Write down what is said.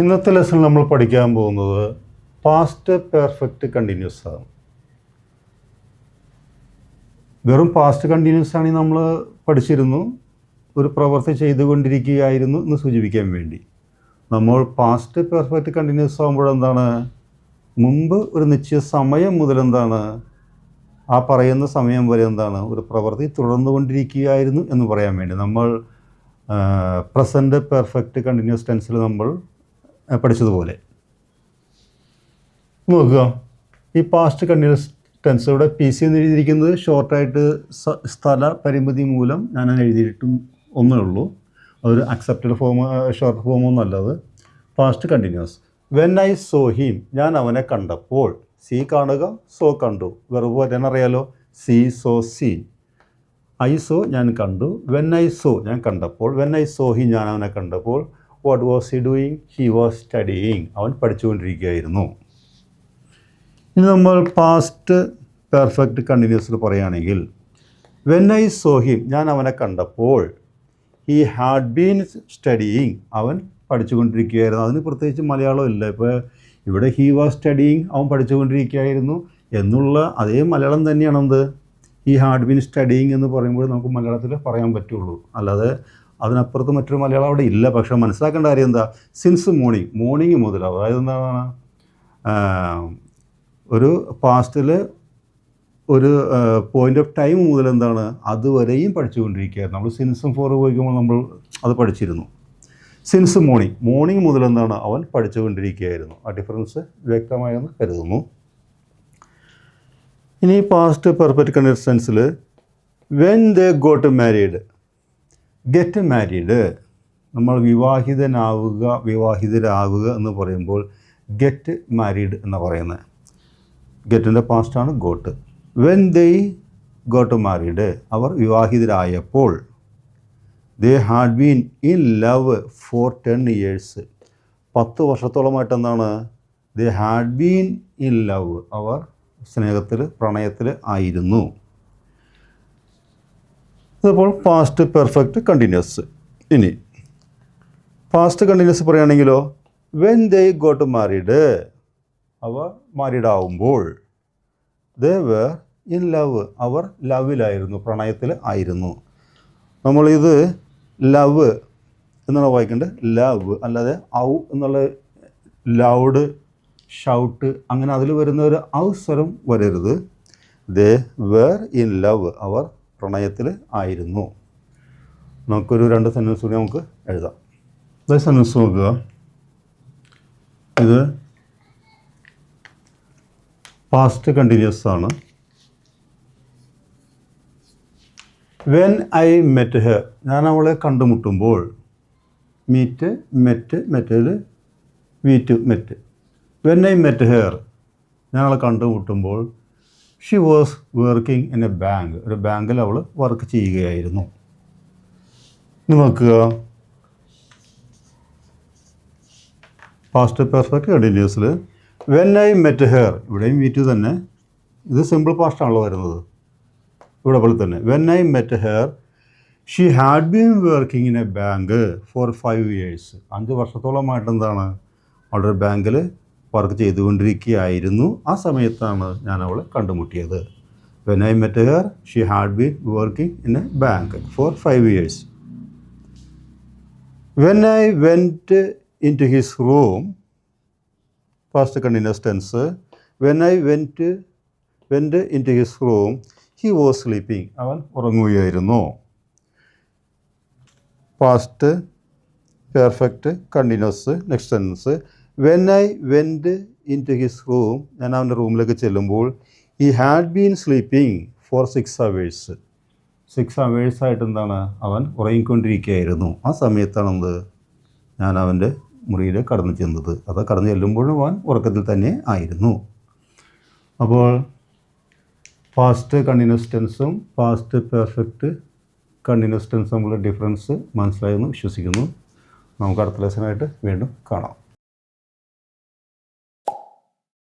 ഇന്നത്തെ ലെസൺ നമ്മൾ പഠിക്കാൻ പോകുന്നത് പാസ്റ്റ് പെർഫെക്റ്റ് കണ്ടിന്യൂസ് ആണ്. വെറും പാസ്റ്റ് കണ്ടിന്യൂസ് ആണ് നമ്മൾ പഠിച്ചിരുന്നു. ഒരു പ്രവൃത്തി ചെയ്തുകൊണ്ടിരിക്കുകയായിരുന്നു എന്ന് സൂചിപ്പിക്കാൻ വേണ്ടി. നമ്മൾ പാസ്റ്റ് പെർഫെക്റ്റ് കണ്ടിന്യൂസ് ആകുമ്പോഴെന്താണ് മുമ്പ് ഒരു നിശ്ചിത സമയം മുതൽ എന്താണ്? ആ പറയുന്ന സമയം വരെ എന്താണ്? ഒരു പ്രവൃത്തി തുടർന്നുകൊണ്ടിരിക്കുകയായിരുന്നു എന്ന് പറയാൻ വേണ്ടി. നമ്മൾ പ്രസന്റ് പെർഫെക്റ്റ് കണ്ടിന്യൂസ് ടെൻസിൽ നമ്മൾ പഠിച്ചതുപോലെ. നോക്കുക. ഈ പാസ്റ്റ് കണ്ടിന്യൂസ് ടെൻസ് ഇവിടെ പി സി എന്ന് എഴുതിയിരിക്കുന്നത് ഷോർട്ടായിട്ട് സ്ഥല പരിമിതി മൂലം ഞാൻ എഴുതിയിട്ടും ഒന്നേ ഉള്ളൂ. അതൊരു അക്സെപ്റ്റഡ് ഫോം ഷോർട്ട് ഫോം അല്ല അത്. Past continuous when I saw him ഞാൻ അവനെ കണ്ടപ്പോൾ സി കാണുക സോ കണ്ടു. വെറുതെ അറിയാലോ? See saw seen I saw ഞാൻ കണ്ടു. വെൻ ഐ സോ ഞാൻ കണ്ടപ്പോൾ വെൻ ഐ സോ ഹി ഞാൻ അവനെ കണ്ടപ്പോൾ what was he doing he was studying അവൻ പഠിച്ചുകൊണ്ടിരിക്കുകയായിരുന്നു. ഇനി നമ്മൾ പാസ്റ്റ് പെർഫെക്റ്റ് കണ്ടിന്യൂസിൽ പറയുകയാണെങ്കിൽ വെൻ ഐ സോ ഹിം ഞാൻ അവനെ കണ്ടപ്പോൾ ഹി ഹാഡ് ബീൻ സ്റ്റഡിയിങ് അവൻ പഠിച്ചുകൊണ്ടിരിക്കുകയായിരുന്നു. അതിന് പ്രത്യേകിച്ച് മലയാളം ഇല്ല. ഇപ്പോൾ ഇവിടെ ഹി വാസ് സ്റ്റഡിയിങ് അവൻ പഠിച്ചുകൊണ്ടിരിക്കുകയായിരുന്നു എന്നുള്ള അതേ മലയാളം തന്നെയാണ് എന്ത് ഈ ഹാഡ് ബീൻ സ്റ്റഡിയിങ് എന്ന് പറയുമ്പോൾ നമുക്ക് മലയാളത്തിൽ പറയാൻ പറ്റുള്ളൂ. അല്ലാതെ അതിനപ്പുറത്ത് മറ്റൊരു മലയാളം അവിടെ ഇല്ല. പക്ഷേ മനസ്സിലാക്കേണ്ട കാര്യം എന്താ? സിൻസ് മോർണിംഗ് മോർണിംഗ് മുതൽ അതായത് എന്താണ് ഒരു പാസ്റ്റിൽ ഒരു പോയിന്റ് ഓഫ് ടൈം മുതൽ എന്താണ്? അതുവരെയും പഠിച്ചുകൊണ്ടിരിക്കുകയായിരുന്നു. നമ്മൾ സിൻസും ഫോർ ഉപയോഗിക്കുമ്പോൾ നമ്മൾ അത് പഠിച്ചിരുന്നു. സിൻസ് മോർണിംഗ് മോർണിംഗ് മുതൽ എന്താണ്? അവൻ പഠിച്ചുകൊണ്ടിരിക്കുകയായിരുന്നു. ആ ഡിഫറൻസ് വ്യക്തമായെന്ന് കരുതുന്നു. ഇനി past perfect കണ്ടിസ്റ്റൻസിൽ when they got married get married നമ്മൾ വിവാഹിതനാവുക വിവാഹിതരാവുക എന്ന് പറയുമ്പോൾ ഗെറ്റ് മാരീഡ് എന്ന് പറയുന്നത്. ഗെറ്റിന്റെ പാസ്റ്റാണ് got when they got married our വിവാഹിതരായപ്പോൾ they had been in love for ten years പത്ത് വർഷത്തോളമായിട്ട് എന്താണ്? They had been in love അവർ സ്നേഹത്തിൽ പ്രണയത്തിൽ ആയിരുന്നു. ഇതിപ്പോൾ പാസ്റ്റ് പെർഫെക്റ്റ് കണ്ടിന്യൂസ് ഇനി പാസ്റ്റ് കണ്ടിന്യൂസ് പറയുകയാണെങ്കിലോ വെൻ ദേ ഗോട്ട് മാരീഡ് അവർ മാരീഡ് ആവുമ്പോൾ ദേ വേർ ഇൻ ലവ് അവർ ലവിലായിരുന്നു പ്രണയത്തിൽ ആയിരുന്നു. നമ്മളിത് ലവ് എന്നാണ് വായിക്കേണ്ടത്. ലവ് അല്ലാതെ ഔ എന്നുള്ള ലൗഡ് ഷൗട്ട് അങ്ങനെ അതിൽ വരുന്ന ഒരു അവസരം വരരുത്. ദേ വേർ ഇൻ ലവ് അവർ പ്രണയത്തിൽ ആയിരുന്നു. നമുക്കൊരു രണ്ട് സെന്റൻസ് കൂടി നമുക്ക് എഴുതാം. അതേ സെന്റൻസ് നോക്കുക. ഇത് പാസ്റ്റ് കണ്ടിന്യൂസ് ആണ്. വെൻ ഐ മെറ്റ് ഹെർ ഞാൻ അവളെ കണ്ടുമുട്ടുമ്പോൾ meet met met meet met when I met her she was കണ്ടുമുട്ടുമ്പോൾ she was working in A bank ഒരു ബാങ്കിൽ അവൾ വർക്ക് ചെയ്യുകയായിരുന്നു. നോക്കുക. പാസ്റ്റ് പെർഫെക്റ്റ് കണ്ടിന്യൂസിൽ വെൻ ഐ മെറ്റ് ഹെയർ ഇവിടെയും വീറ്റ് തന്നെ. ഇത് സിമ്പിൾ പാസ്റ്റാണല്ലോ വരുന്നത്. ഇവിടെ പോലെ തന്നെ. When I met her she had been working in a bank for five years അഞ്ച് വർഷത്തോളമായിട്ട് എന്താണ്? അവളുടെ ബാങ്കിൽ വർക്ക് ചെയ്തുകൊണ്ടിരിക്കുകയായിരുന്നു. ആ സമയത്താണ് ഞാൻ അവളെ കണ്ടുമുട്ടിയത്. When I met she had been working in a bank for five years when I went into his room past continuous tense when I went went into his room he was sleeping അവൻ ഉറങ്ങുകയായിരുന്നു. Past perfect continuous next sentence when I went into his room ഞാൻ അവന്റെ റൂമിലേക്ക് ചെല്ലുമ്പോൾ he had been sleeping for six hours six അവേഴ്സായിട്ട് എന്താണ്? അവൻ ഉറങ്ങിക്കൊണ്ടിരിക്കുകയായിരുന്നു. ആ സമയത്താണ് എന്ത്? ഞാൻ അവന്റെ മുറിയിൽ കടന്നു ചെന്നത്. അത് കടന്നു ചെല്ലുമ്പോഴും അവൻ ഉറക്കത്തിൽ തന്നെ ആയിരുന്നു. അപ്പോൾ പാസ്റ്റ് കണ്ടിന്യൂസ് ടെൻസും പാസ്റ്റ് പെർഫെക്റ്റ് കണ്ടിന്യൂസ് ടെൻസും തമ്മിലുള്ള ഡിഫറൻസ് മനസ്സിലായെന്ന് വിശ്വസിക്കുന്നു. നമുക്ക് അടുത്ത ലെസനായിട്ട് വീണ്ടും കാണാം.